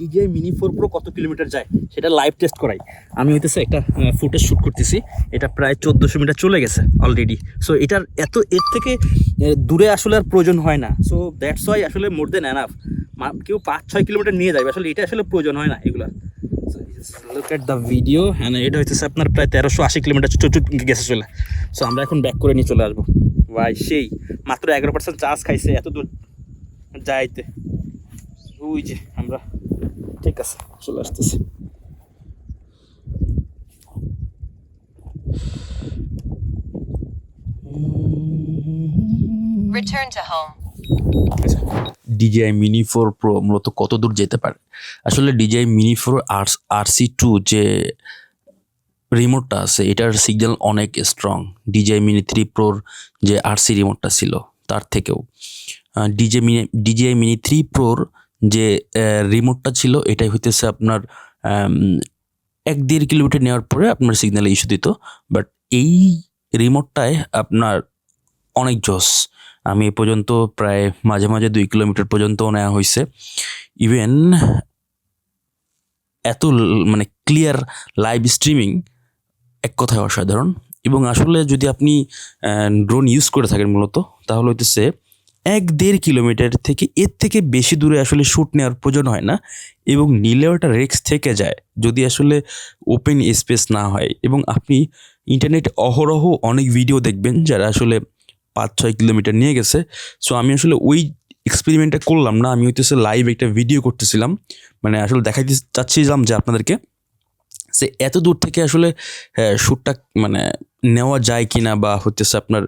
DJI mini four pro কত kilometre যায় সেটা লাইভ টেস্ট করাই। আমি হইতেছে একটা ফুটেজ শ্যুট করতেছি। এটা প্রায় চোদ্দোশো মিটার চলে গেছে অলরেডি সো এটার এত, এর থেকে দূরে আসলে আর প্রয়োজন হয় না। সো দ্যাটস ওয়াই আসলে মোর দেন এনাফ কেউ পাঁচ, ছয় কিলোমিটার নিয়ে যাবে। আসলে এটা আসলে প্রয়োজন হয় না এগুলো। লুক দ্য ভিডিও হ্যাঁ এটা হইতেছে আপনার প্রায় তেরোশো আশি কিলোমিটার চুট গেছে চলে। সো আমরা এখন ব্যাক করে নিয়ে চলে আসব। ভাই, সেই। মাত্র এগারো পার্সেন্ট চার্জ খাইছে এত দূর যাইতে। ওই যে, আমরা ঠিক আছে চলে আসতেছি। Return to home. DJI mini four pro মূলত কত দূর যেতে পারে? আসলে ডিজিআই মিনি ফোর আর আর সি টু যে রিমোটটা আছে এটার সিগন্যাল অনেক স্ট্রং ডিজিআই মিনি থ্রি প্রোর যে আর সি রিমোটটা ছিল তার থেকেও। DJI mini DJI mini three প্রোর যে রিমোটটা ছিল, এটাই হইতেছে আপনার এক দেড় কিলোমিটার নেওয়ার পরে আপনার সিগন্যালে ইস্যু দিত। বাট এই রিমোটটায় আপনার অনেক জস। আমি এ পর্যন্ত প্রায় মাঝে মাঝে দুই কিলোমিটার পর্যন্ত নেওয়া হয়েছে ইভেন এত মানে ক্লিয়ার লাইভ স্ট্রিমিং এক কথায় অসাধারণ। এবং আসলে যদি আপনি ড্রোন ইউজ করে থাকেন মূলত, তাহলে হইতেছে এক দেড় কিলোমিটার থেকে এর থেকে বেশি দূরে আসলে শ্যুট নেওয়ার প্রয়োজন হয় না এবং নিলেও একটা রেক্স থেকে যায় যদি আসলে ওপেন স্পেস না হয় এবং আপনি ইন্টারনেটে অহরহ অনেক ভিডিও দেখবেন যারা আসলে পাঁচ, ছয় কিলোমিটার নিয়ে গেছে। সো আমি আসলে ওই এক্সপেরিমেন্টটা করলাম না, আমি হইতেছে লাইভ একটা ভিডিও করতেছিলাম। মানে আসলে দেখাইতে চাচ্ছিলাম যে আপনাদেরকে। সে এত দূর থেকে আসলে শ্যুটটা মানে নেওয়া যায় কি না বা হচ্ছে আপনার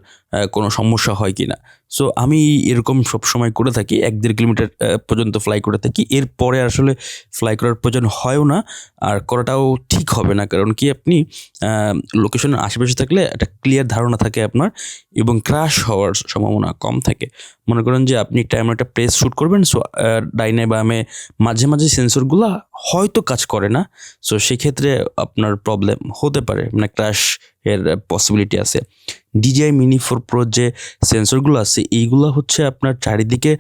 কোনো সমস্যা হয় কি না সো আমি এরকম সব সময় করে থাকি, এক দেড় কিলোমিটার পর্যন্ত ফ্লাই করে থাকি। এরপরে আসলে ফ্লাই করার প্রয়োজন হয়ও না, আর করাটাও ঠিক হবে না। কারণ কি আপনি লোকেশনের আশেপাশে থাকলে একটা ক্লিয়ার ধারণা থাকে আপনার এবং ক্রাশ হওয়ার সম্ভাবনা কম থাকে। মনে করেন যে আপনি একটা এমন একটা প্রেস শ্যুট করবেন সো ডাইনে বামে মাঝে মাঝে সেন্সরগুলো হয়তো কাজ করে না। সো সেক্ষেত্রে আপনার প্রবলেম হতে পারে। মানে ক্র্যাশ এর পসিবিলিটি আছে। ডিজিআই মিনি ফোর প্রো যে সেন্সরগুলো আছে, এইগুলো হচ্ছে আপনার চারিদিকে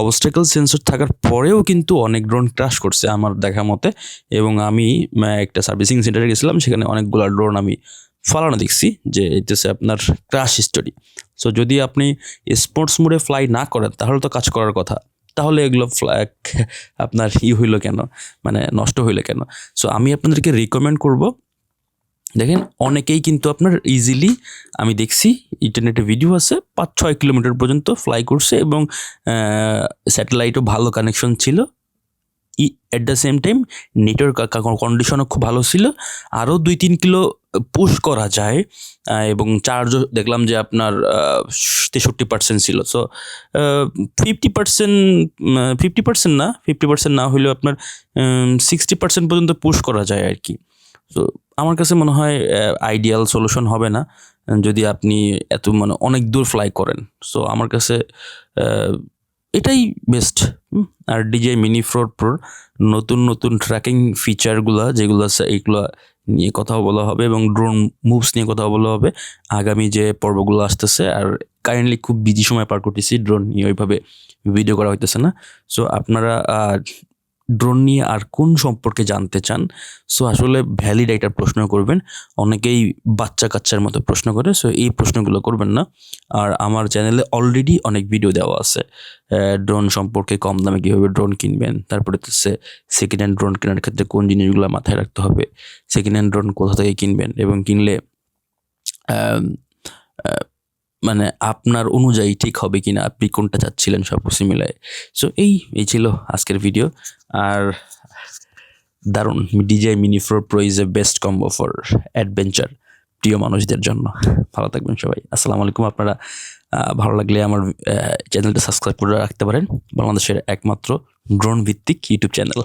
অবস্টাকেল সেন্সর থাকার পরেও কিন্তু অনেক ড্রোন ক্রাশ করছে আমার দেখা মতে। এবং আমি একটা সার্ভিসিং সেন্টারে গেছিলাম, সেখানে অনেকগুলো ড্রোন আমি ফালানো দেখছি যে এটাছে আপনার ক্রাশ হিস্টোরি সো যদি আপনি স্পোর্টস মোডে ফ্লাই না করেন, তাহলে তো কাজ করার কথা। তাহলে এগুলো ফ্লাই আপনার ই হইল কেন? মানে নষ্ট হইল কেন? সো আমি আপনাদেরকে রিকমেন্ড করব। দেখেন, অনেকেই কিন্তু আপনার ইজিলি আমি দেখছি ইন্টারনেটে ভিডিও আছে পাঁচ ছয় কিলোমিটার পর্যন্ত ফ্লাই করছে এবং স্যাটেলাইটও ভালো কানেকশন ছিল। ই at the same time network কন্ডিশনও খুব ভালো ছিল। আরও দুই তিন কিলো পুশ করা যায় এবং চার্জও দেখলাম যে আপনার তেষট্টি পার্সেন্ট ছিল। So fifty percent fifty percent না ফিফটি পার্সেন্ট না হলেও আপনার সিক্সটি পার্সেন্ট পর্যন্ত পুশ করা যায় আর কি। তো আমার কাছে মনে হয় আইডিয়াল সলিউশন হবে না, যদি আপনি এত মানে অনেক দূর ফ্লাই করেন। সো আমার কাছে এটাই বেস্ট আর ডিজে মিনি ফ্রোড প্রোর নতুন নতুন ট্র্যাকিং ফিচারগুলো যেগুলো আছে, এইগুলো নিয়ে কথা বলা হবে এবং ড্রোন মুভস নিয়ে কথা বলা হবে। আগামী যে পর্বগুলো আসতেছে আর কারেন্টলি খুব বিজি সময় পার করতেছি ড্রোন নিয়ে, ওইভাবে ভিডিও করা হইতেছে না। সো আপনারা ড্রোন নিয়ে আর কোন সম্পর্কে জানতে চান? সো আসলে ভ্যালিড একটা প্রশ্ন করবেন। অনেকেই বাচ্চা কাচ্চার মতো প্রশ্ন করে সো এই প্রশ্নগুলো করবেন না। আর আমার চ্যানেলে অলরেডি অনেক ভিডিও দেওয়া আছে। ড্রোন সম্পর্কে কম দামে কীভাবে ড্রোন কিনবেন? তারপরে হচ্ছে সেকেন্ড হ্যান্ড ড্রোন কেনার ক্ষেত্রে কোন জিনিসগুলো মাথায় রাখতে হবে? সেকেন্ড হ্যান্ড ড্রোন কোথা থেকে কিনবেন? এবং কিনলে মানে আপনার অনুযায়ী ঠিক হবে কিনা, আপনি কোনটা চাচ্ছিলেন সব কিছু মিলায় সো এই এই ছিল আজকের ভিডিও আর দারুণ DJI mini four pro is a best combo for adventure প্রিয় মানুষদের জন্য। ভালো থাকবেন সবাই। আসসালামু আলাইকুম। আপনারা ভালো লাগলে আমার চ্যানেলটা সাবস্ক্রাইব করে রাখতে পারেন। বাংলাদেশের একমাত্র ড্রোন ভিত্তিক ইউটিউব চ্যানেল